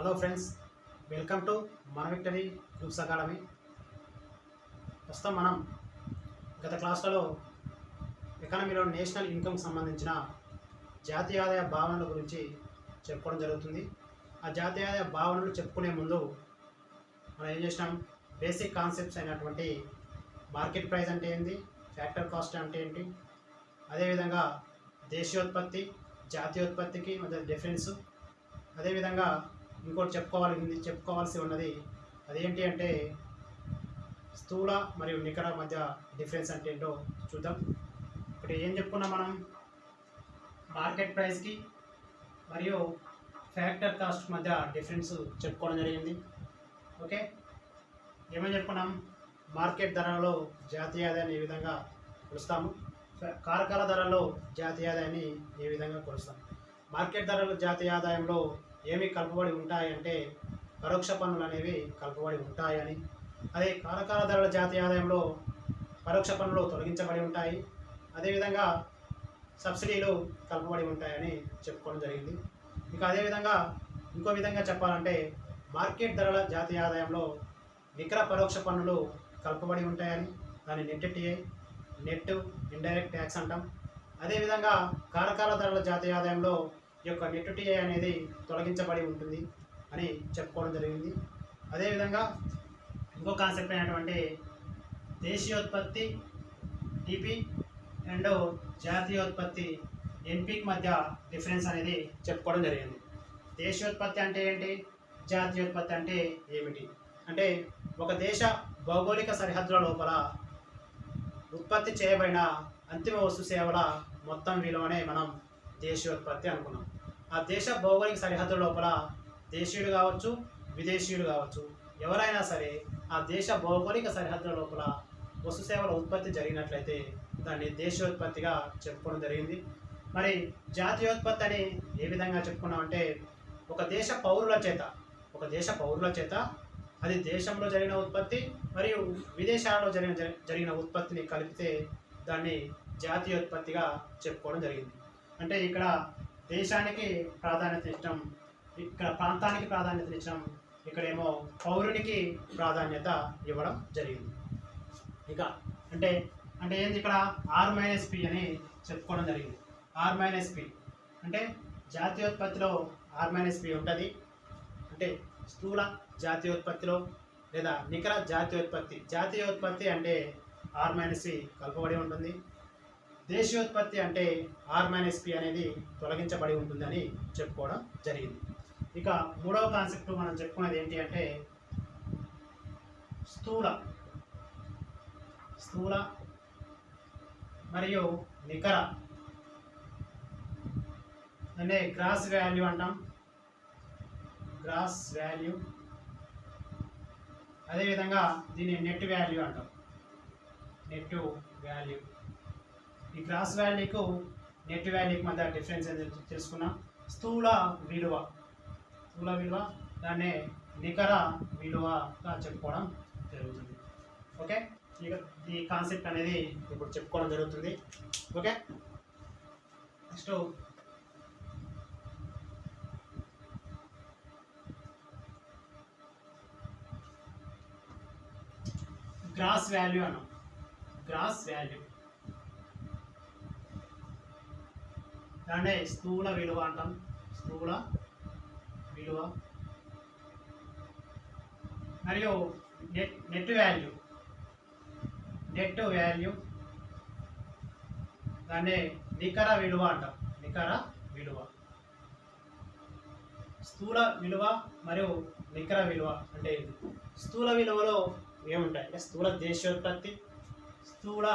Hello friends welcome to మన victory groups academy ప్రస్తుతం మనం గత క్లాసులలో ఎకానమీలో నేషనల్ ఇన్కమ్ సంబంధించిన జాతీయ ఆదాయ భావనల గురించి చెప్పుకోవడం జరుగుతుంది. ఆ జాతీయ ఆదాయ భావనలు చెప్పుకునే ముందు మనం ఏం చేసినాం? బేసిక్ కాన్సెప్ట్స్ అయినటువంటి మార్కెట్ ప్రైస్ అంటే ఏంటి? ఫ్యాక్టర్ కాస్ట్ అంటే ఏంటి? అదేవిధంగా దేశీయోత్పత్తి జాతీయోత్పత్తికి మధ్య డిఫరెన్స్ అదేవిధంగా ఇంకోటి చెప్పుకోవాలి చెప్పుకోవాల్సి ఉన్నది. అదేంటి అంటే స్థూల మరియు నికర మధ్య డిఫరెన్స్ అంటే ఏంటో చూద్దాం. ఇప్పుడు ఏం చెప్పుకున్నాం మనం? మార్కెట్ ప్రైస్కి మరియు ఫ్యాక్టర్ కాస్ట్ మధ్య డిఫరెన్స్ చెప్పుకోవడం జరిగింది. ఓకే? ఏమని చెప్పుకున్నాం? మార్కెట్ ధరలో జాతీయ ఆదాయాన్ని ఏ విధంగా కొలుస్తాము? కారకాల ధరల్లో జాతీయ ఆదాయాన్ని ఏ విధంగా కొలుస్తాం? మార్కెట్ ధరలు జాతీయ ఆదాయంలో ఏమి కలుపుబడి ఉంటాయంటే పరోక్ష పన్నులు అనేవి కలుపుబడి ఉంటాయని. అదే కారకాల ధరల జాతీయ ఆదాయంలో పరోక్ష పన్నులు తొలగించబడి ఉంటాయి. అదేవిధంగా సబ్సిడీలు కలపబడి ఉంటాయని చెప్పుకోవడం జరిగింది. ఇక అదేవిధంగా ఇంకో విధంగా చెప్పాలంటే మార్కెట్ ధరల జాతీయ ఆదాయంలో నికర పరోక్ష పన్నులు కలపబడి ఉంటాయని దాని నెట్ నెట్ ఇండైరెక్ట్ ట్యాక్స్ అంటాం. అదేవిధంగా కారకాల ధరల జాతీయ ఆదాయంలో ఈ యొక్క నెట్ అనేది తొలగించబడి ఉంటుంది అని చెప్పుకోవడం జరిగింది. అదేవిధంగా ఇంకో కాన్సెప్ట్ అయినటువంటి దేశీయోత్పత్తి డిపి అండ్ జాతీయోత్పత్తి ఎన్పిక్ మధ్య డిఫరెన్స్ అనేది చెప్పుకోవడం జరిగింది. దేశీయోత్పత్తి అంటే ఏంటి? జాతీయోత్పత్తి అంటే ఏమిటి? అంటే ఒక దేశ భౌగోళిక సరిహద్దుల లోపల ఉత్పత్తి చేయబడిన అంతిమ వస్తు సేవల మొత్తం విలువనే మనం దేశీయోత్పత్తి అనుకున్నాం. ఆ దేశ భౌగోళిక సరిహద్దు లోపల దేశీయుడు కావచ్చు విదేశీయుడు కావచ్చు ఎవరైనా సరే ఆ దేశ భౌగోళిక సరిహద్దుల లోపల వస్తు సేవల ఉత్పత్తి జరిగినట్లయితే దాన్ని దేశీయోత్పత్తిగా చెప్పుకోవడం జరిగింది. మరి జాతీయోత్పత్తి అని ఏ విధంగా చెప్పుకున్నామంటే ఒక దేశ పౌరుల చేత ఒక దేశ పౌరుల చేత అది దేశంలో జరిగిన ఉత్పత్తి మరియు విదేశాలలో జరిగిన జరిగిన ఉత్పత్తిని కలిపితే దాన్ని జాతీయోత్పత్తిగా చెప్పుకోవడం జరిగింది. అంటే ఇక్కడ దేశానికి ప్రాధాన్యత ఇచ్చడం ఇక్కడ ప్రాంతానికి ప్రాధాన్యత ఇచ్చడం ఇక్కడేమో పౌరునికి ప్రాధాన్యత ఇవ్వడం జరిగింది. ఇక అంటే అంటే ఏంది ఇక్కడ? ఆర్ మైనస్ పి అని చెప్పుకోవడం జరిగింది. ఆర్ మైనస్ పి అంటే జాతీయోత్పత్తిలో ఆర్ మైనస్ పి ఉంటుంది. అంటే స్థూల జాతీయోత్పత్తిలో లేదా నికర జాతీయోత్పత్తి. జాతీయోత్పత్తి అంటే ఆర్ మైనస్ పి కలపబడి ఉంటుంది. దేశీయోత్పత్తి అంటే ఆర్ మైనస్ పి అనేది తొలగించబడి ఉంటుందని చెప్పుకోవడం జరిగింది. ఇక మూడవ కాన్సెప్ట్ మనం చెప్పుకునేది ఏంటి అంటే స్థూల స్థూల మరియు నికర అంటే గ్రాస్ వాల్యూ అంటాం. గ్రాస్ వాల్యూ అదేవిధంగా దీన్ని నెట్ వాల్యూ అంటాం. నెట్ వాల్యూ ఈ గ్రాస్ వాల్యూకు నెట్ వాల్యూకి మధ్య డిఫరెన్స్ ఏంటో తెలుసుకున్నాం స్థూల విలువ. స్థూల విలువ దాన్నే నికర విలువగా చెప్పుకోవడం జరుగుతుంది. ఓకే? ఇక ఈ కాన్సెప్ట్ అనేది ఇప్పుడు చెప్పుకోవడం జరుగుతుంది. ఓకే? నెక్స్ట్. గ్రాస్ వాల్యూ అన్నాం. గ్రాస్ వాల్యూ దాన్నే స్థూల విలువ అంటాం. స్థూల విలువ. మరియు net net value net value దాన్నే నికర విలువ అంటాం. నికర విలువ. స్థూల విలువ మరియు నికర విలువ అంటే ఇది స్థూల విలువలో ఏముంటాయి? అంటే స్థూల దేశోత్పత్తి స్థూల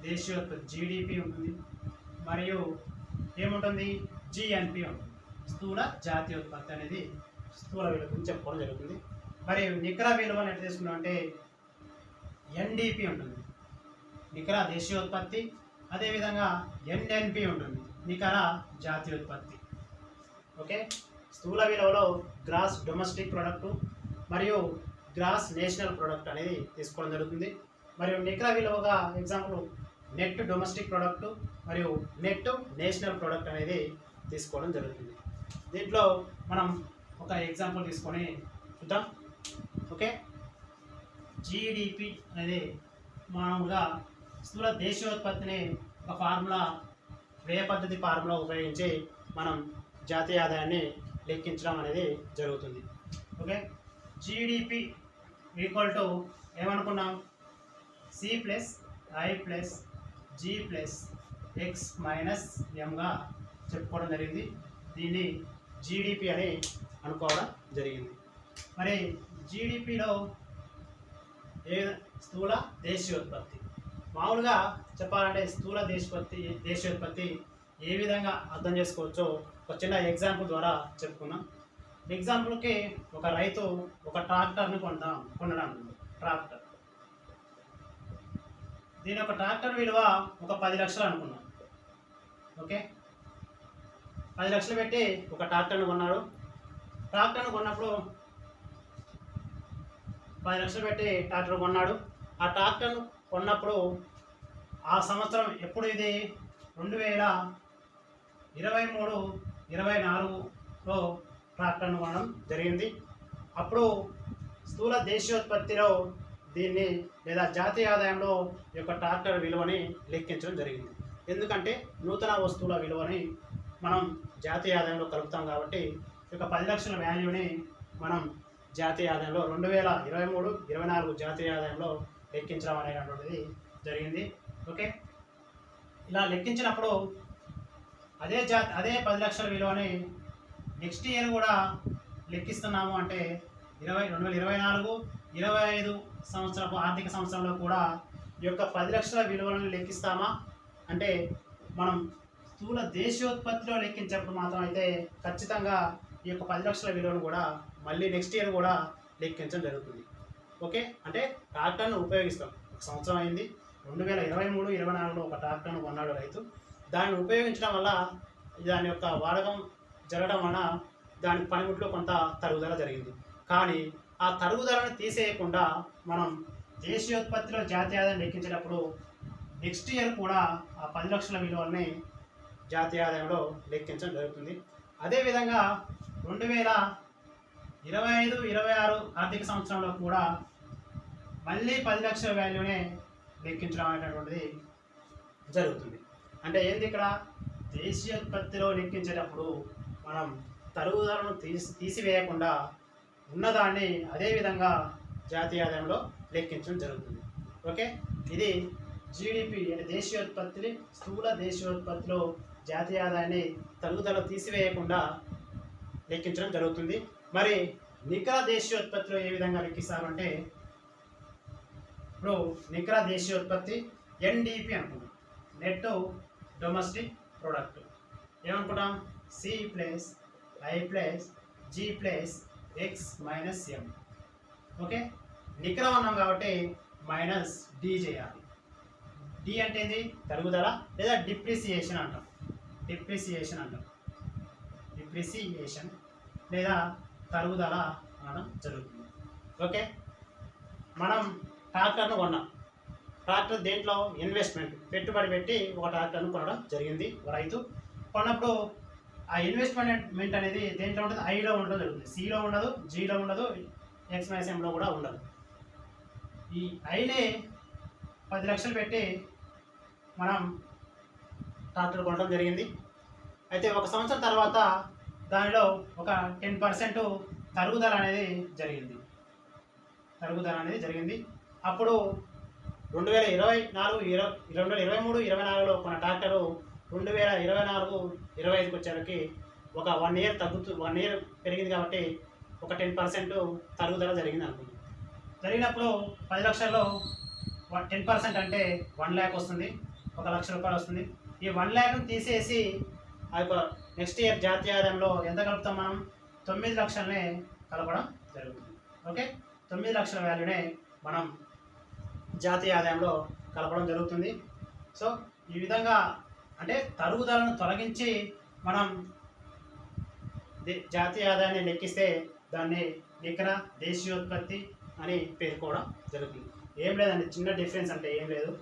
దేశీయోత్పత్తి జీడిపి ఉంటుంది. మరియు ఏముంటుంది? జిఎన్పి ఉంటుంది. స్థూల జాతీయోత్పత్తి అనేది స్థూల విలువ గురించి చెప్పుకోవడం జరుగుతుంది? మరి నికర విలువను ఎట్లా తీసుకున్నాం అంటే ఎన్డిపి ఉంటుంది. నికర దేశీయోత్పత్తి అదేవిధంగా ఎన్ఎన్పి ఉంటుంది. నికర జాతీయోత్పత్తి ఓకే? స్థూల విలువలో గ్రాస్ డొమెస్టిక్ ప్రొడక్ట్ మరియు గ్రాస్ నేషనల్ ప్రొడక్ట్ అనేది తీసుకోవడం జరుగుతుంది. మరియు నికర విలువగా ఎగ్జాంపుల్ నెట్ డొమెస్టిక్ ప్రొడక్ట్ మరియు నెట్ నేషనల్ ప్రోడక్ట్ అనేది తీసుకోవడం జరుగుతుంది. దీంట్లో మనం ఒక ఎగ్జాంపుల్ తీసుకొని చూద్దాం. ఓకే? జీడిపి అనేది మామూలుగా స్థూల దేశీయోత్పత్తిని ఒక ఫార్ములా వ్యయ పద్ధతి ఫార్ములా ఉపయోగించి మనం జాతీయ ఆదాయాన్ని లెక్కించడం అనేది జరుగుతుంది. ఓకే? జీడిపి ఈక్వల్ టు ఏమనుకున్నాం? C plus I plus G plus X minus ఎంగా చెప్పుకోవడం జరిగింది. దీన్ని జీడిపి అని అనుకోవడం జరిగింది. మరి జీడిపిలో ఏ స్థూల దేశీయోత్పత్తి? మామూలుగా చెప్పాలంటే స్థూల దేశోత్పత్తి దేశీయోత్పత్తి ఏ విధంగా అర్థం చేసుకోవచ్చో ఒక చిన్న ఎగ్జాంపుల్ ద్వారా చెప్పుకుందాం. ఎగ్జాంపుల్కి ఒక రైతు ఒక ట్రాక్టర్ని కొంటాం కొనడం ట్రాక్టర్. దీని యొక్క ట్రాక్టర్ విలువ ఒక పది లక్షలు అనుకున్నాం. ఓకే? పది లక్షలు పెట్టి ఒక ట్రాక్టర్ని కొన్నాడు. ట్రాక్టర్ని కొన్నప్పుడు పది లక్షలు పెట్టి ట్రాక్టర్ కొన్నాడు. ఆ ట్రాక్టర్ను కొన్నప్పుడు ఆ సంవత్సరం ఎప్పుడు ఇది? రెండు వేల ఇరవై మూడు ఇరవై నాలుగులో ట్రాక్టర్ను కొనడం జరిగింది. అప్పుడు స్థూల దేశీయోత్పత్తిలో దీన్ని లేదా జాతీయ ఆదాయంలో యొక్క ట్రాక్టర్ విలువని లెక్కించడం జరిగింది. ఎందుకంటే నూతన వస్తువుల విలువని మనం జాతీయ ఆదాయంలో కలుపుతాం కాబట్టి యొక్క పది లక్షల వాల్యూని మనం జాతీయ ఆదాయంలో రెండు వేల ఇరవై మూడు ఇరవై నాలుగు జాతీయ ఆదాయంలో లెక్కించడం అనేటువంటిది జరిగింది. ఓకే? ఇలా లెక్కించినప్పుడు అదే జా అదే పది లక్షల విలువని నెక్స్ట్ ఇయర్ కూడా లెక్కిస్తున్నాము అంటే ఇరవై రెండు వేల ఇరవై నాలుగు ఇరవై ఐదు సంవత్సరపు ఆర్థిక సంవత్సరంలో కూడా ఈ యొక్క పది లక్షల విలువలను లెక్కిస్తామా? అంటే మనం స్థూల దేశీయోత్పత్తిలో లెక్కించినప్పుడు మాత్రం అయితే ఖచ్చితంగా ఈ యొక్క పది లక్షల విలువను కూడా మళ్ళీ నెక్స్ట్ ఇయర్ కూడా లెక్కించడం జరుగుతుంది. ఓకే? అంటే ట్రాక్టర్ను ఉపయోగిస్తాం. ఒక సంవత్సరం అయింది. రెండు వేల ఇరవై మూడు ఇరవై నాలుగులో ఒక ట్రాక్టర్ను కొన్నాడు రైతు. దాన్ని ఉపయోగించడం వల్ల దాని యొక్క వాడకం జరగడం వలన దాని పనిముట్లో కొంత తరుగుదల జరిగింది. కానీ ఆ తరుగుదలను తీసేయకుండా మనం దేశీయోత్పత్తిలో జాతీయ ఆదాయం లెక్కించేటప్పుడు నెక్స్ట్ ఇయర్ కూడా ఆ పది లక్షల విలువల్ని జాతీయ ఆదాయంలో లెక్కించడం జరుగుతుంది. అదేవిధంగా రెండు వేల ఇరవై ఐదు ఇరవై ఆరు ఆర్థిక సంవత్సరంలో కూడా మళ్ళీ పది లక్షల వాల్యూనే లెక్కించడం అనేటటువంటిది జరుగుతుంది. అంటే ఏంది ఇక్కడ? దేశీయోత్పత్తిలో లెక్కించేటప్పుడు మనం తరుగుదలను తీసి తీసివేయకుండా ఉన్నదాన్ని అదే విధంగా జాతీయ ఆదాయంలో లెక్కించడం జరుగుతుంది. ఓకే? ఇది జీడిపి అంటే దేశీయోత్పత్తిని స్థూల దేశీయోత్పత్తిలో జాతీయ ఆదాయాన్ని తరుగుదల తీసివేయకుండా లెక్కించడం జరుగుతుంది. మరి నికర దేశీయోత్పత్తిలో ఏ విధంగా లెక్కిస్తారంటే ఇప్పుడు నికర దేశీయోత్పత్తి ఎన్డిపి అనుకున్నాం నెట్ డొమెస్టిక్ ప్రోడక్ట్. ఏమనుకుంటాం? C plus I plus G plus X minus M okay నికర ఉన్నాం కాబట్టి మైనస్ డి చేయాలి. డి అంటే ఏంది? తరుగుదల లేదా డిప్రిసియేషన్ అంటాం. డిప్రిసియేషన్ అంటాం. డిప్రిసియేషన్ లేదా తరుగుదల అనడం జరుగుతుంది. ఓకే మనం ట్రాక్టర్ను కొన్నాం. ట్రాక్టర్ దేంట్లో? ఇన్వెస్ట్మెంట్ పెట్టుబడి పెట్టి ఒక ట్రాక్టర్ను కొనడం జరిగింది. రైతు కొన్నప్పుడు ఆ ఇన్వెస్ట్మెంట్ అనేది దేంట్లో ఉంటుంది ఐలో ఉండడం జరుగుతుంది సిలో ఉండదు జీలో ఉండదు ఎక్స్ మైనస్ ఎంలో కూడా ఉండదు. ఈ ఐనే పది లక్షలు పెట్టి మనం ట్రాక్టర్ కొనడం జరిగింది. అయితే ఒక సంవత్సరం తర్వాత దానిలో ఒక టెన్ పర్సెంట్ తరుగుదల అనేది జరిగింది. తరుగుదల అనేది జరిగింది. అప్పుడు రెండు వేల ఇరవై నాలుగు ఇరవై రెండు వేల ఇరవై మూడు ఇరవై నాలుగులో కొన్న ట్రాక్టరు రెండు వేల ఇరవై నాలుగు ఇరవై ఐదుకి వచ్చేసరికి ఒక వన్ ఇయర్ తగ్గుతూ వన్ ఇయర్ పెరిగింది కాబట్టి ఒక టెన్ పర్సెంట్ తరుగుదల జరిగింది అనుకుంది జరిగినప్పుడు పది లక్షల్లో టెన్ పర్సెంట్ అంటే వన్ ల్యాక్ వస్తుంది ఒక లక్ష రూపాయలు వస్తుంది. ఈ వన్ ల్యాక్ను తీసేసి ఆ యొక్క నెక్స్ట్ ఇయర్ జాతీయ ఆదాయంలో ఎంత కలుపుతాం మనం? తొమ్మిది లక్షలనే కలపడం జరుగుతుంది. ఓకే? తొమ్మిది లక్షల వాల్యూనే మనం జాతీయ ఆదాయంలో కలపడం జరుగుతుంది. సో ఈ విధంగా అంటే తరుగుదలను తొలగించి మనం దే- జాతీయ ఆదాయాన్ని లెక్కిస్తే దాన్ని నికర దేశీయోత్పత్తి అని పేర్కోవడం జరుగుతుంది. ఏం లేదండి చిన్న డిఫరెన్స్ అంటే ఏం లేదు.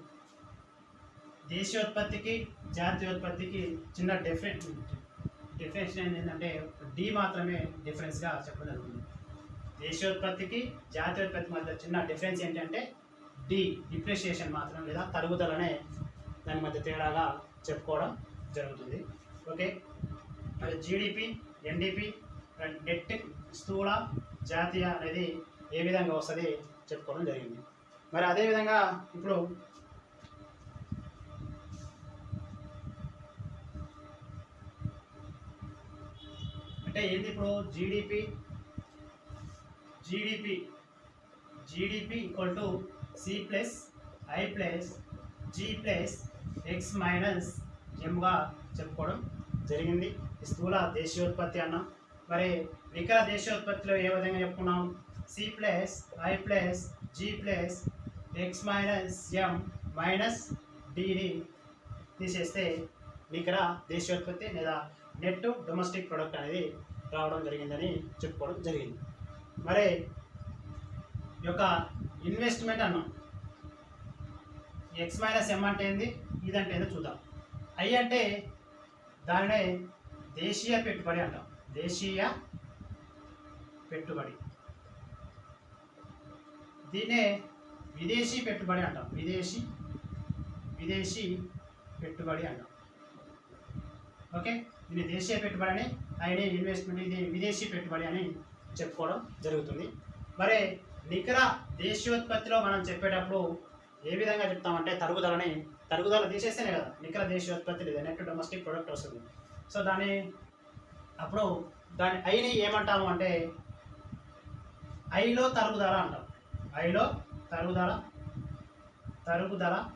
దేశీయోత్పత్తికి జాతీయోత్పత్తికి చిన్న డిఫరెన్స్ డిఫరెన్స్ ఏంటంటే డి మాత్రమే డిఫరెన్స్గా చెప్పడం జరుగుతుంది. దేశీయోత్పత్తికి జాతీయోత్పత్తి మధ్య చిన్న డిఫరెన్స్ ఏంటంటే డి డిప్రిషియేషన్ మాత్రం లేదా తరుగుదలనే దాని మధ్య తేడాగా చెప్పుకోవడం జరుగుతుంది. ఓకే? మరి జీడిపి ఎన్డిపి నెట్ స్థూల జాతీయ అనేది ఏ విధంగా వస్తుంది చెప్పుకోవడం జరిగింది. మరి అదేవిధంగా ఇప్పుడు అంటే ఏంది ఇప్పుడు GDP GDP GDP equal to C plus I plus G plus X minus ఎంగా చెప్పుకోవడం జరిగింది. స్థూల దేశీయోత్పత్తి అన్నాం. మరి నికర దేశీయోత్పత్తిలో ఏ విధంగా చెప్పుకున్నాం? C plus I plus G plus X minus M minus డిని తీసేస్తే నికర దేశీయోత్పత్తి లేదా నెట్ డొమెస్టిక్ ప్రొడక్ట్ అనేది రావడం జరిగిందని చెప్పుకోవడం జరిగింది. మరి యొక్క ఇన్వెస్ట్మెంట్ అన్నాం. ఎక్స్ మైనస్ ఎం అంటే ఏంది? ఇదంటే ఏదో చూద్దాం. ఐ అంటే దానినే దేశీయ పెట్టుబడి అంటాం. దేశీయ పెట్టుబడి. దీన్నే విదేశీ పెట్టుబడి అంటాం. విదేశీ విదేశీ పెట్టుబడి అంటాం. ఓకే? దీన్ని దేశీయ పెట్టుబడి అని ఆయన ఇన్వెస్ట్మెంట్ ఇది విదేశీ పెట్టుబడి అని చెప్పుకోవడం జరుగుతుంది. మరి నికర దేశీయోత్పత్తిలో మనం చెప్పేటప్పుడు ఏ విధంగా చెప్తామంటే తరుగుదలని తరుగుదల తీసేస్తేనే కదా నికర దేశీయోత్పత్తి లేదా నెట్ డొమెస్టిక్ ప్రొడక్ట్ వస్తుంది. సో దాన్ని అప్పుడు దాని ఐని ఏమంటాము అంటే ఐలో తరుగుదల అంటాం. ఐలో తరుగుదల తరుగుదల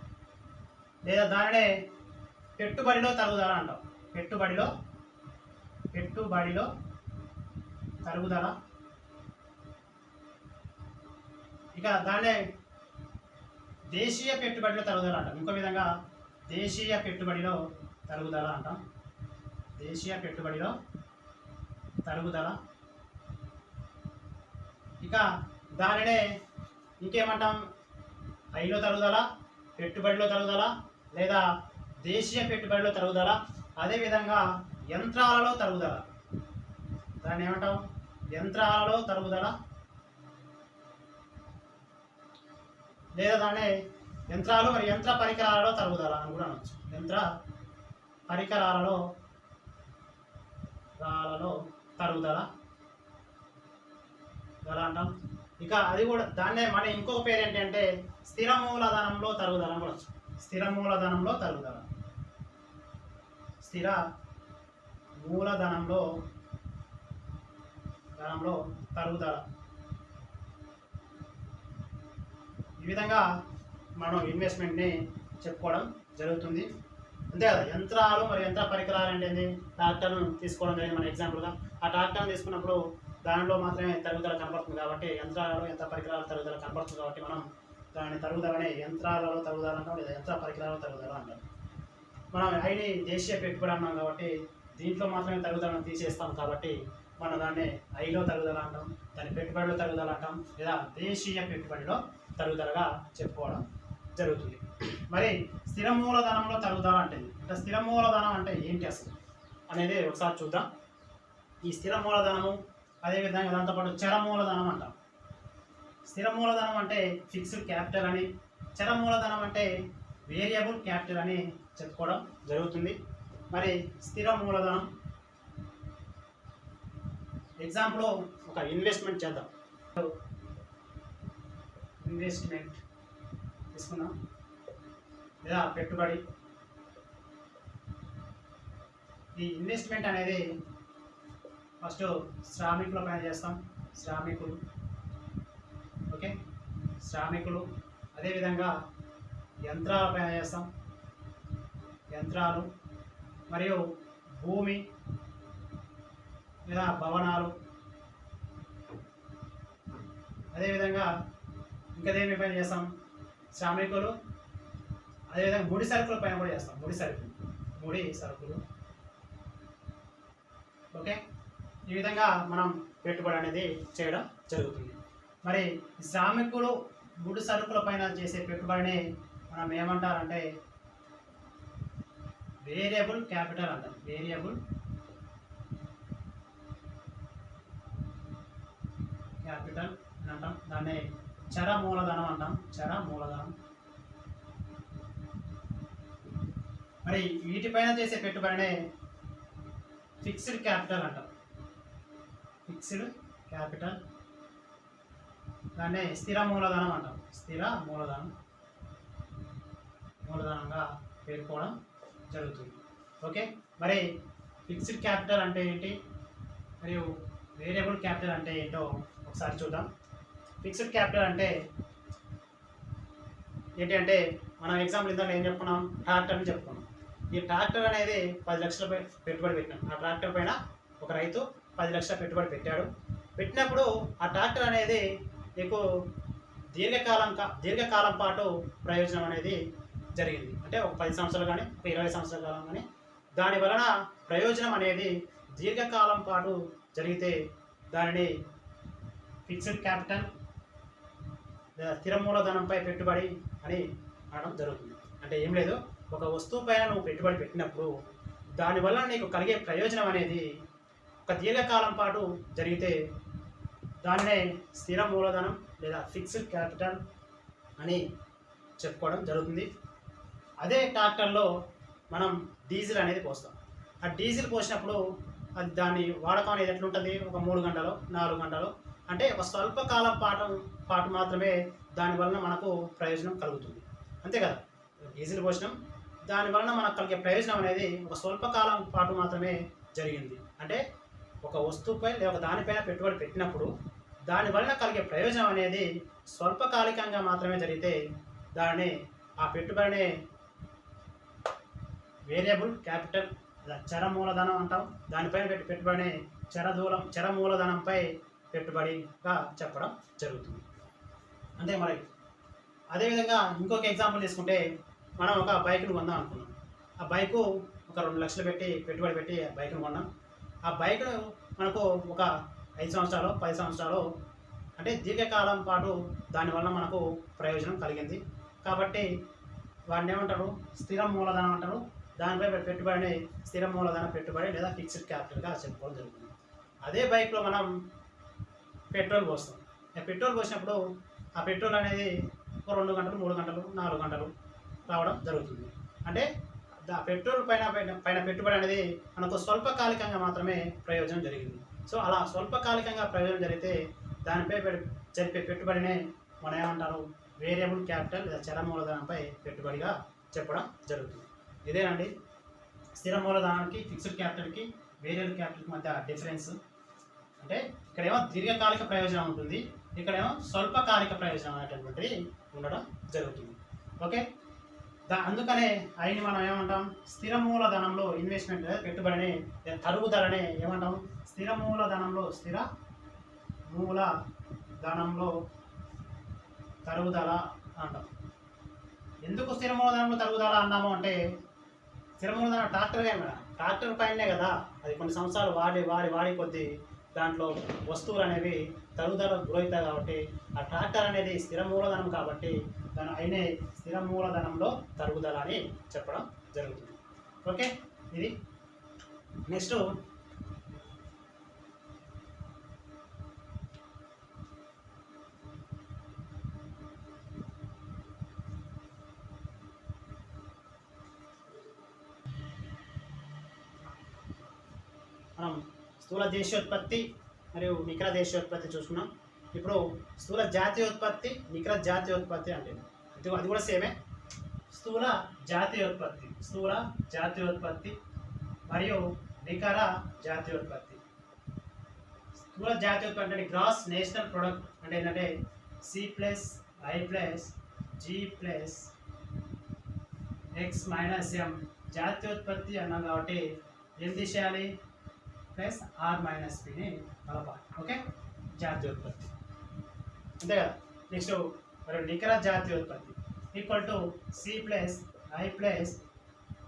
లేదా దానినే పెట్టుబడిలో తరుగుదల అంటాం. పెట్టుబడిలో పెట్టుబడిలో తరుగుదల. ఇక దాన్నే దేశీయ పెట్టుబడిలో తరుగుదల అంటాం. ఇంకో విధంగా దేశీయ పెట్టుబడిలో తరుగుదల అంటాం. దేశీయ పెట్టుబడిలో తరుగుదల. ఇక దానినే ఇంకేమంటాం? ఐలో తరుగుదల పెట్టుబడిలో తరుగుదల లేదా దేశీయ పెట్టుబడిలో తరుగుదల అదేవిధంగా యంత్రాలలో తరుగుదల. దాన్ని ఏమంటాం? యంత్రాలలో తరుగుదల. లేదా దాని యంత్రాలు మరి యంత్ర పరికరాలలో తరుగుదల అని కూడా అనొచ్చు. యంత్ర పరికరాలలో రాలలో తరుగుదల గల అంటాం ఇక అది కూడా దాన్నే మన ఇంకొక పేరు ఏంటంటే స్థిర మూలధనంలో తరుగుదల కూడా స్థిర మూలధనంలో తరుగుదల. స్థిర మూలధనంలో ధనంలో తరుగుదల. ఈ విధంగా మనం ఇన్వెస్ట్మెంట్ని చెప్పుకోవడం జరుగుతుంది. అంతే కదా యంత్రాలు మరి యంత్ర పరికరాలు అంటే ఏంది? ట్రాక్టర్ను తీసుకోవడం జరిగింది మన ఎగ్జాంపుల్గా ఆ ట్రాక్టర్ను తీసుకున్నప్పుడు దానిలో మాత్రమే తరుగుదల కనపడుతుంది కాబట్టి యంత్రాలలో యంత్ర పరికరాలు తరుగుదల కనపడుతుంది కాబట్టి మనం దాని తరుగుదలనే యంత్రాలలో తరుగుదల అంటాం లేదా యంత్ర పరికరాల తరుగుదల అంటాం. మనం ఐని దేశీయ పెట్టుబడి అన్నాం కాబట్టి దీంట్లో మాత్రమే తరుగుదలను తీసేస్తాం కాబట్టి మనం దాన్ని ఐలో తరుగుదల అంటాం దాని పెట్టుబడిలో తరుగుదల అంటాం లేదా దేశీయ పెట్టుబడిలో తరుగుదలగా చెప్పుకోవడం జరుగుతుంది. మరి స్థిర మూలధనంలో తరుగుదల అంటే అంటే స్థిర మూలధనం అంటే ఏంటి అసలు? అనేది ఒకసారి చూద్దాం. ఈ స్థిర మూలధనము అదేవిధంగా దాంతోపాటు చర మూలధనం అంటాం. స్థిర మూలధనం అంటే ఫిక్స్డ్ క్యాపిటల్ అని చర మూలధనం అంటే వేరియబుల్ క్యాపిటల్ అని చెప్పుకోవడం జరుగుతుంది. మరి స్థిర మూలధనం ఎగ్జాంపుల్ ఒక ఇన్వెస్ట్మెంట్ చేద్దాం. ఇన్వెస్ట్మెంట్ తీసుకున్నాం లేదా పెట్టుబడి. ఈ ఇన్వెస్ట్మెంట్ అనేది ఫస్ట్ శ్రామికుల పైన చేస్తాం. శ్రామికులు. ఓకే? శ్రామికులు. అదేవిధంగా యంత్రాల పైన చేస్తాం. యంత్రాలు. మరియు భూమి. లేదా భవనాలు. అదేవిధంగా ఇంకా దేని పైన చేస్తాం? శ్రామికులు. అదేవిధంగా ముడి సరుకుల పైన కూడా చేస్తాం ముడి సరుకులు. ముడి సరుకులు. ఓకే? ఈ విధంగా మనం పెట్టుబడి అనేది చేయడం జరుగుతుంది. మరి శ్రామికులు ముడి సరుకుల పైన చేసే పెట్టుబడిని మనం ఏమంటారంటే వేరియబుల్ క్యాపిటల్ అంటారు. వేరియబుల్ క్యాపిటల్ అంటాం. దాన్ని చర మూలధనం అంటాం చర మూలధనం మరి వీటిపైన చేసే పెట్టుబడినే ఫిక్స్డ్ క్యాపిటల్ అంటాం. Fixed capital. దాన్నే స్థిర మూలధనం అంటాం. స్థిర మూలధనం. మూలధనంగా పేర్కోవడం జరుగుతుంది. ఓకే? మరి ఫిక్స్డ్ క్యాపిటల్ అంటే ఏంటి? మరియు వేరియబుల్ క్యాపిటల్ అంటే ఏంటో ఒకసారి చూద్దాం. ఫిక్స్డ్ క్యాపిటల్ అంటే ఏంటి అంటే మనం ఎగ్జాంపుల్ ఇందాక ఏం చెప్పుకున్నాం? ట్రాక్టర్ అని చెప్పుకున్నాం. ఈ ట్రాక్టర్ అనేది పది లక్షల పెట్టుబడి పెట్టినాం ఆ ట్రాక్టర్ పైన ఒక రైతు పది లక్షల పెట్టుబడి పెట్టాడు. పెట్టినప్పుడు ఆ ట్రాక్టర్ అనేది మీకు దీర్ఘకాలం కా- దీర్ఘకాలం పాటు ప్రయోజనం అనేది జరిగింది. అంటే ఒక పది సంవత్సరాలు కానీ ఒక ఇరవై సంవత్సరాల కాలం కానీ. దాని వలన ప్రయోజనం అనేది దీర్ఘకాలం పాటు జరిగితే దానిని ఫిక్స్డ్ క్యాపిటల్ స్థిర మూలధనంపై పెట్టుబడి అని అనడం జరుగుతుంది. అంటే ఏం లేదు ఒక వస్తువు పైన నువ్వు పెట్టుబడి పెట్టినప్పుడు దానివల్ల నీకు కలిగే ప్రయోజనం అనేది ఒక దీర్ఘకాలం పాటు జరిగితే దాన్నే స్థిర మూలధనం లేదా ఫిక్స్డ్ క్యాపిటల్ అని చెప్పుకోవడం జరుగుతుంది. అదే ట్రాక్టర్లో మనం డీజిల్ అనేది పోస్తాం. ఆ డీజిల్ పోసినప్పుడు అది దాని వాడకం అనేది ఎట్లుంటుంది? ఒక మూడు గంటలు నాలుగు గంటలు. అంటే ఒక స్వల్పకాలం పాటు పాటు మాత్రమే దాని వలన మనకు ప్రయోజనం కలుగుతుంది. అంతే కదా? డీజిల్ పోషణం దాని వలన మనకు కలిగే ప్రయోజనం అనేది ఒక స్వల్పకాలం పాటు మాత్రమే జరిగింది. అంటే ఒక వస్తువుపై లేదా ఒక దానిపైన పెట్టుబడి పెట్టినప్పుడు దాని వలన కలిగే ప్రయోజనం అనేది స్వల్పకాలికంగా మాత్రమే జరిగితే దానిని ఆ పెట్టుబడిని వేరియబుల్ క్యాపిటల్ చర మూలధనం అంటాం. దానిపైన పెట్టి పెట్టుబడి చరదూలం చర మూలధనంపై పెట్టుబడిగా చెప్పడం జరుగుతుంది. అంతే మరి అదేవిధంగా ఇంకొక ఎగ్జాంపుల్ తీసుకుంటే మనం ఒక బైక్ను కొందాం అనుకున్నాం ఆ బైకు ఒక రెండు లక్షలు పెట్టి పెట్టుబడి పెట్టి ఆ బైక్ను కొన్నాం ఆ బైక్ మనకు ఒక ఐదు సంవత్సరాలు పది సంవత్సరాలు అంటే దీర్ఘకాలం పాటు దానివల్ల మనకు ప్రయోజనం కలిగింది. కాబట్టి వాడిని ఏమంటారు? స్థిర మూలధనం అంటారు. దానిపై పెట్టుబడిని స్థిర మూలధన పెట్టుబడి లేదా ఫిక్స్డ్ క్యాపిటల్గా చెప్పుకోవడం జరుగుతుంది. అదే బైక్లో మనం పెట్రోల్ పోస్తాం. ఆ పెట్రోల్ పోసినప్పుడు ఆ పెట్రోల్ అనేది ఒక రెండు గంటలు మూడు గంటలు నాలుగు గంటలు రావడం జరుగుతుంది. అంటే దా పెట్రోల్ పైన పైన పైన పెట్టుబడి అనేది మనకు స్వల్పకాలికంగా మాత్రమే ప్రయోజనం జరిగింది. సో అలా స్వల్పకాలికంగా ప్రయోజనం జరిగితే దానిపై పె- జరిపే పెట్టుబడినే మనం ఏమంటారు? వేరియబుల్ క్యాపిటల్ లేదా చర మూలధనంపై పెట్టుబడిగా చెప్పడం జరుగుతుంది. ఇదేనండి. స్థిర మూలధనానికి ఫిక్స్డ్ క్యాపిటల్కి వేరియబుల్ క్యాపిటల్కి మధ్య డిఫరెన్స్. అంటే ఇక్కడేమో దీర్ఘకాలిక ప్రయోజనం ఉంటుంది. ఇక్కడేమో స్వల్పకాలిక ప్రయోజనం అనేటటువంటిది ఉండడం జరుగుతుంది. ఓకే? దా అందుకనే అయిన మనం ఏమంటాం? స్థిర మూలధనంలో ఇన్వెస్ట్మెంట్ పెట్టుబడిని తరుగుదలని ఏమంటాం? స్థిర మూలధనంలో స్థిర మూల ధనంలో తరుగుదల అంటాం. ఎందుకు స్థిర మూలధనంలో తరుగుదల అన్నాము అంటే స్థిర మూలధనం ట్రాక్టర్ కదా. ట్రాక్టర్ పైనే కదా. అది కొన్ని సంవత్సరాలు వాడి వాడి వాడి కొద్దీ దాంట్లో వస్తువులు అనేవి తరుగుదల గురవుతాయి కాబట్టి ఆ ట్రాక్టర్ అనేది స్థిర మూలధనం కాబట్టి దాని అయినే స్థిర మూలధనంలో తరుగుదల అని చెప్పడం జరుగుతుంది. ఓకే? ఇది. నెక్స్ట్ స్థూల దేశీయోత్పత్తి మరియు నికర దేశీయోత్పత్తి చూసుకున్నాం. ఇప్పుడు స్థూల జాతీయోత్పత్తి నికర జాతీయోత్పత్తి అంటే అది కూడా సేమే. స్థూల జాతీయోత్పత్తి స్థూల జాతీయోత్పత్తి మరియు నికర జాతీయోత్పత్తి. స్థూల జాతీయోత్పత్తి అంటే గ్రాస్ నేషనల్ ప్రొడక్ట్ అంటే ఏంటంటే C plus I plus G plus X minus M. జాతీయోత్పత్తి అన్నాం కాబట్టి ఏం తీసేయాలి? ప్లస్ ఆర్ మైనస్ బిని కలపాలి. ఓకే? జాతీయోత్పత్తి అంతే కదా? నెక్స్ట్ మరి నికర జాతీయోత్పత్తి equal to C plus I plus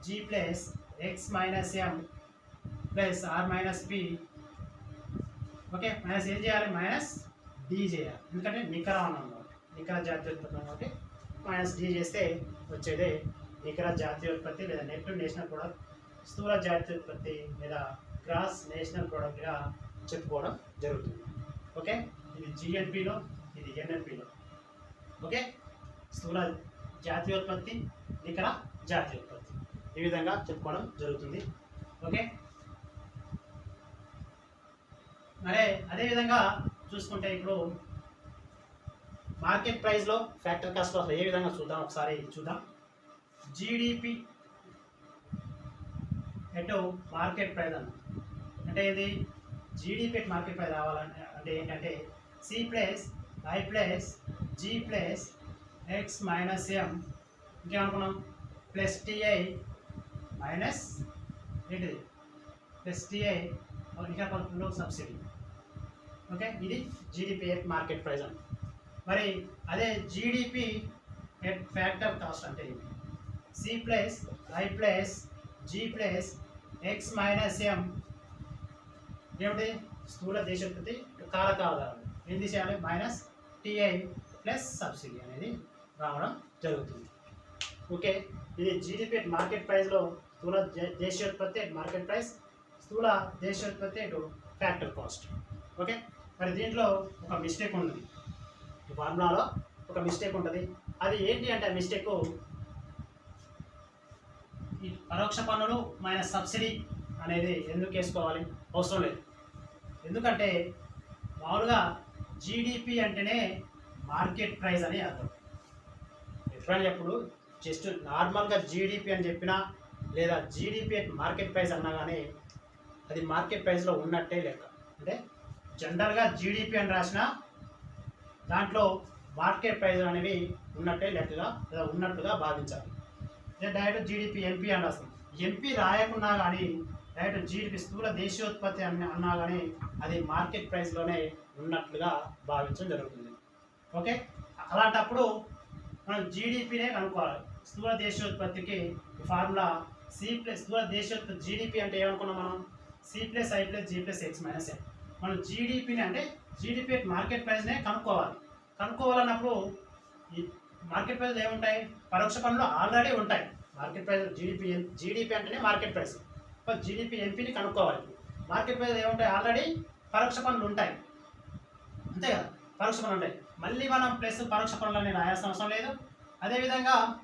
G plus X minus M plus R minus B okay? Minus ఏం చేయాలి? మైనస్ డి చేయాలి. ఎందుకంటే నికర ఉన్నాం కాబట్టి. నికర జాతీయోత్పత్తి కాబట్టి మైనస్ డి చేస్తే వచ్చేదే నికర జాతీయోత్పత్తి లేదా నెట్ నేషనల్ ప్రొడక్ట్ స్థూల జాతీయోత్పత్తి లేదా క్రాస్ నేషనల్ ప్రోడక్ట్గా చెప్పుకోవడం జరుగుతుంది. ఓకే? ఇది జిఎన్పిలో ఇది ఎన్ఎన్పిలో ఓకే? స్థూల జాతీయోత్పత్తి నికర జాతీయోత్పత్తి. ఈ విధంగా చెప్పుకోవడం జరుగుతుంది. ఓకే? మరే అదేవిధంగా చూసుకుంటే ఇప్పుడు మార్కెట్ ప్రైస్లో ఫ్యాక్టర్ కాస్ట్లో అసలు ఏ విధంగా చూద్దాం? ఒకసారి చూద్దాం. జీడిపి ఎటు మార్కెట్ ప్రైస్ అన్న అంటే ఇది జీడిపి మార్కెట్పై రావాలంటే అంటే ఏంటంటే C plus I plus G plus X minus M ఇంకేమనుకున్నాం? Plus TI minus ఏంటిది? ప్లస్ టిఐ ఇంకా సబ్సిడీ ఓకే ఇది జీడిపి ఎట్ మార్కెట్ ప్రైస్ అని. మరి అదే జీడిపి ఎట్ ఫ్యాక్టర్ కాస్ట్ అంటే ఏంటి? C plus I plus G plus X minus M ఏమిటి స్థూల దేశోత్పత్తి కారకాల ఏం తీసేయాలి? మైనస్ టీఐ ప్లస్ సబ్సిడీ అనేది రావడం జరుగుతుంది. ఓకే ఇది జీడిపి మార్కెట్ ప్రైస్లో స్థూల దేశోత్పత్తి మార్కెట్ ప్రైస్ స్థూల దేశోత్పత్తి ఇటు ఫ్యాక్టర్ కాస్ట్ ఓకే మరి దీంట్లో ఒక మిస్టేక్ ఉంటుంది ఈ ఫార్ములాలో ఒక మిస్టేక్ ఉంటుంది. అది ఏంటి అంటే ఆ మిస్టేక్ ఈ పరోక్ష పన్నులు మైనస్ సబ్సిడీ అనేది ఎందుకు వేసుకోవాలి? అవసరం లేదు. ఎందుకంటే మామూలుగా జీడిపి అంటేనే మార్కెట్ ప్రైస్ అని అర్థం. ఎప్పుడైనా ఎప్పుడు జస్ట్ నార్మల్గా జీడిపి అని చెప్పినా లేదా జీడిపి మార్కెట్ ప్రైస్ అన్నా కానీ అది మార్కెట్ ప్రైస్లో ఉన్నట్టే లెక్క. అంటే జనరల్గా జీడిపి అని రాసిన దాంట్లో మార్కెట్ ప్రైస్ అనేవి ఉన్నట్టే లెక్కగా లేదా ఉన్నట్టుగా భావించాలి. డైరెక్ట్ జీడిపి ఎంపీ అని రాస్తాం ఎంపీ రాయకున్నా కానీ డైరెక్ట్ జీడిపి స్థూల దేశీయోత్పత్తి అని అన్నా కానీ అది మార్కెట్ ప్రైస్లోనే ఉన్నట్లుగా భావించడం జరుగుతుంది. ఓకే? అలాంటప్పుడు మనం జీడిపినే కనుక్కోవాలి. స్థూల దేశీయోత్పత్తికి ఫార్ములా సి ప్లస్ స్థూల దేశోత్పత్తి జీడిపి అంటే ఏమనుకున్నాం మనం? C plus I plus G plus X minus N మనం జీడిపిని అంటే జీడిపి మార్కెట్ ప్రైస్నే కనుక్కోవాలి. కనుక్కోవాలన్నప్పుడు ఈ మార్కెట్ ప్రైస్ ఏముంటాయి? పరోక్ష పనులు ఆల్రెడీ ఉంటాయి. మార్కెట్ ప్రైస్ జీడిపి జీడిపి అంటేనే మార్కెట్ ప్రైస్. జీడిపి ఎంపీని కనుక్కోవాలి. మార్కెట్ ప్రైస్ ఏముంటాయి? ఆల్రెడీ పరోక్ష పనులు ఉంటాయి. అంతే కదా? పరోక్ష పనులు ఉంటాయి. మళ్ళీ మనం ప్లస్ పరోక్ష పనులని రాయాల్సిన అవసరం లేదు. అదేవిధంగా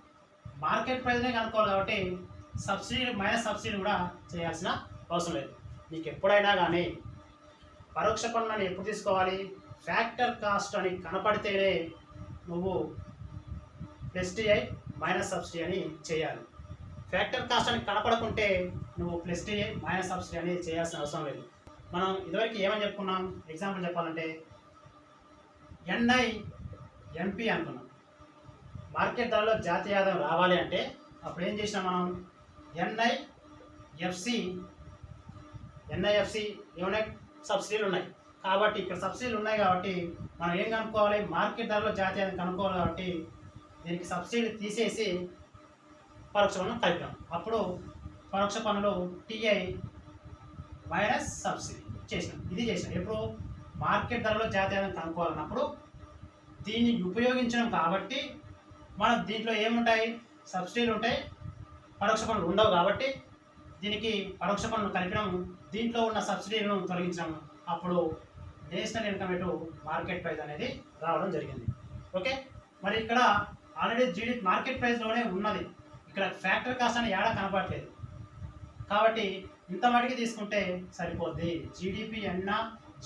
మార్కెట్ ప్రైస్నే కనుక్కోవాలి కాబట్టి సబ్సిడీ మైనస్ సబ్సిడీ కూడా చేయాల్సిన అవసరం లేదు. నీకు ఎప్పుడైనా కానీ పరోక్ష పనులను ఎప్పుడు తీసుకోవాలి? ఫ్యాక్టర్ కాస్ట్ అని కనపడితేనే నువ్వు ప్లస్ టీఐ మైనస్ సబ్సిడీ అని చేయాలి. ఫ్యాక్టర్ కాస్ట్ అని కనపడకుంటే నువ్వు ప్లస్ టీఐ మైనస్ సబ్సిడీ అనేది చేయాల్సిన అవసరం లేదు. మనం ఇదివరకు ఏమని చెప్పుకున్నాం? ఎగ్జాంపుల్ చెప్పాలంటే ఎన్ఐ ఎంపీ అనుకున్నాం. మార్కెట్ ధరలో జాతీయ ఆదాయం రావాలి అంటే అప్పుడు ఏం చేసినాం మనం? ఎన్ఐ ఎఫ్సి ఎన్ఐఎఫ్సి ఏమైనా సబ్సిడీలు ఉన్నాయి. కాబట్టి ఇక్కడ సబ్సిడీలు ఉన్నాయి కాబట్టి మనం ఏం కనుక్కోవాలి? మార్కెట్ ధరలో జాతీయాన్ని కనుక్కోవాలి కాబట్టి దీనికి సబ్సిడీ తీసేసి పరోక్ష పన్ను కలిపాం. అప్పుడు పరోక్ష పన్నులు టీఐ వైరస్ సబ్సిడీ చేసినాం ఇది చేసినాం ఎప్పుడు మార్కెట్ ధరలో జాతీయాన్ని కనుక్కోవాలన్నప్పుడు దీన్ని ఉపయోగించడం కాబట్టి మనం దీంట్లో ఏముంటాయి? సబ్సిడీలు ఉంటాయి. పరోక్ష పనులు ఉండవు కాబట్టి దీనికి పరోక్ష పనులు కలిపినాము దీంట్లో ఉన్న సబ్సిడీలను తొలగించాము అప్పుడు national income at market price అనేది రావడం జరిగింది. ఓకే? మరి ఇక్కడ ఆల్రెడీ జీడి మార్కెట్ ప్రైస్లోనే ఉన్నది. ఇక్కడ ఫ్యాక్టర్ కాస్ట్ అని ఏడా కనపడలేదు. కాబట్టి ఇంత మటుకి తీసుకుంటే సరిపోద్ది. జీడిపి అన్నా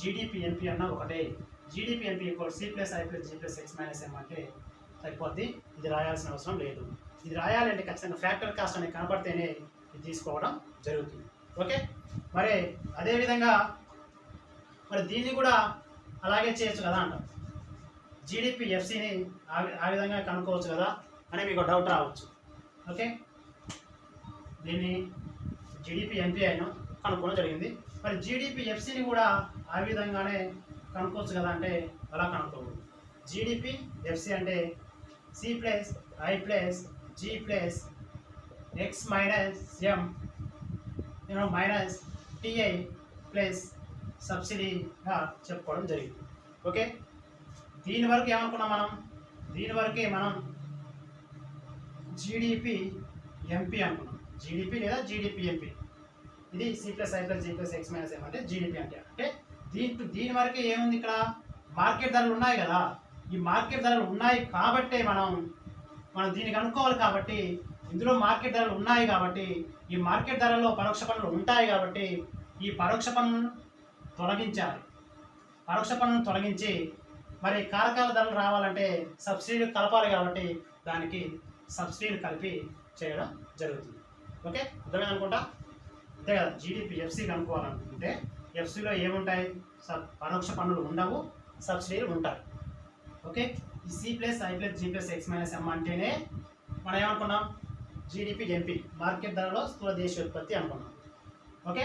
జీడిపి ఎంపీ అన్నా ఒకటే. GDP MP equal C plus I plus G plus X minus M అంటే సరిపోద్ది. ఇది రాయాల్సిన అవసరం లేదు. ఇది రాయాలంటే ఖచ్చితంగా ఫ్యాక్టర్ కాస్ట్ అనేది కనపడితేనే ఇది తీసుకోవడం జరుగుతుంది. ఓకే? మరి అదేవిధంగా మరి దీన్ని కూడా అలాగే చేయొచ్చు కదా అంటాం. జీడిపి ఎఫ్సిని ఆ విధంగా కనుక్కోవచ్చు కదా అని మీకు డౌట్ రావచ్చు. ఓకే? దీన్ని జీడిపి ఎంపీ అయినా కనుక్కోవడం జరిగింది. మరి జీడిపి ఎఫ్సిని కూడా ఆ విధంగానే కనుక్కోవచ్చు కదా అంటే అలా కనుక్కోకూడదు జీడిపి ఎఫ్సి అంటే C plus I plus G plus X minus M నేను మైనస్ టిఐ ప్లస్ సబ్సిడీగా చెప్పుకోవడం జరిగింది. ఓకే? దీని వరకు ఏమనుకున్నాం మనం? దీని వరకే మనం జీడిపి ఎంపీ అనుకున్నాం. జీడిపి లేదా జీడిపి ఎంపీ ఇది C plus I plus G plus X minus M అంటే జీడిపి అంటే. అంటే దీంట్లో దీని వరకే ఏముంది ఇక్కడ? మార్కెట్ ధరలు ఉన్నాయి కదా. ఈ మార్కెట్ ధరలు ఉన్నాయి కాబట్టే మనం మనం దీన్ని కనుక్కోవాలి కాబట్టి ఇందులో మార్కెట్ ధరలు ఉన్నాయి కాబట్టి ఈ మార్కెట్ ధరల్లో పరోక్ష పన్నులు ఉంటాయి కాబట్టి ఈ పరోక్ష పనులను తొలగించాలి. పరోక్ష పనులను తొలగించి మరి కారకాల ధరలు రావాలంటే సబ్సిడీలు కలపాలి కాబట్టి దానికి సబ్సిడీలు కలిపి చేయడం జరుగుతుంది. ఓకే? అర్థమైంది అనుకుంటా? అంతే కదా. జీడిపి ఎఫ్సీ కనుక్కోవాలనుకుంటే ఎఫ్సీలో ఏముంటాయి? సబ్ పరోక్ష పన్నులు ఉండవు సబ్సిడీలు ఉంటాయి. ఓకే? ఈ C plus I plus G plus X minus M అంటేనే మనం ఏమనుకున్నాం? జీడిపి ఎంపీ మార్కెట్ ధరలో స్థూల దేశీయోత్పత్తి అనుకున్నాం. ఓకే?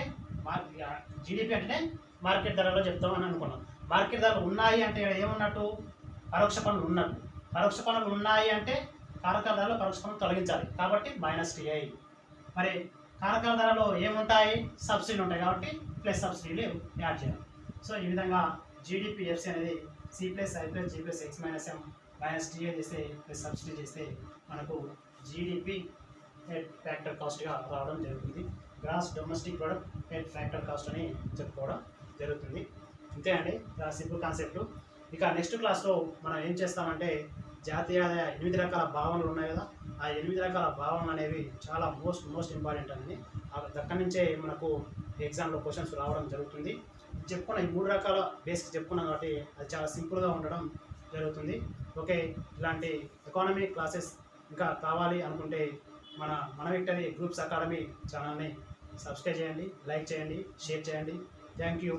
జీడిపి అంటేనే మార్కెట్ ధరలో చెప్తామని అనుకున్నాం. మార్కెట్ ధరలు ఉన్నాయి అంటే ఏమున్నట్టు? పరోక్ష పన్నులు ఉన్నట్టు. పరోక్ష పన్నులు ఉన్నాయి అంటే కారకాల పరస్పరం తొలగించాలి. కాబట్టి మైనస్ టీఐ మరి కారకాల ధరలో ఏముంటాయి? సబ్సిడీలు ఉంటాయి కాబట్టి ప్లస్ సబ్సిడీలు యాడ్ చేయాలి. సో ఈ విధంగా జీడిపి ఎఫ్సి అనేది C plus I plus G plus X minus M minus TA చేస్తే ప్లస్ సబ్సిడీ చేస్తే మనకు జీడిపి హెడ్ ఫ్యాక్టర్ కాస్ట్గా రావడం జరుగుతుంది. Gross domestic product at factor cost అని చెప్పుకోవడం జరుగుతుంది. అంతే అండి. సింపుల్ కాన్సెప్ట్ ఇక నెక్స్ట్ క్లాస్లో మనం ఏం చేస్తామంటే జాతీయ ఎనిమిది రకాల భావనలు ఉన్నాయి కదా ఆ ఎనిమిది రకాల భావనలు అనేవి చాలా మోస్ట్ మోస్ట్ ఇంపార్టెంట్ అనేది అక్కడి నుంచే మనకు ఎగ్జామ్లో క్వశ్చన్స్ రావడం జరుగుతుంది. చెప్పుకున్న ఈ మూడు రకాల బేసిక్ చెప్పుకున్నాం కాబట్టి అది చాలా సింపుల్గా ఉండడం జరుగుతుంది. ఓకే ఇలాంటి ఎకానమీ క్లాసెస్ ఇంకా కావాలి అనుకుంటే మన మన విక్టరీ గ్రూప్స్ అకాడమీ ఛానల్ని సబ్స్క్రైబ్ చేయండి లైక్ చేయండి షేర్ చేయండి. Thank you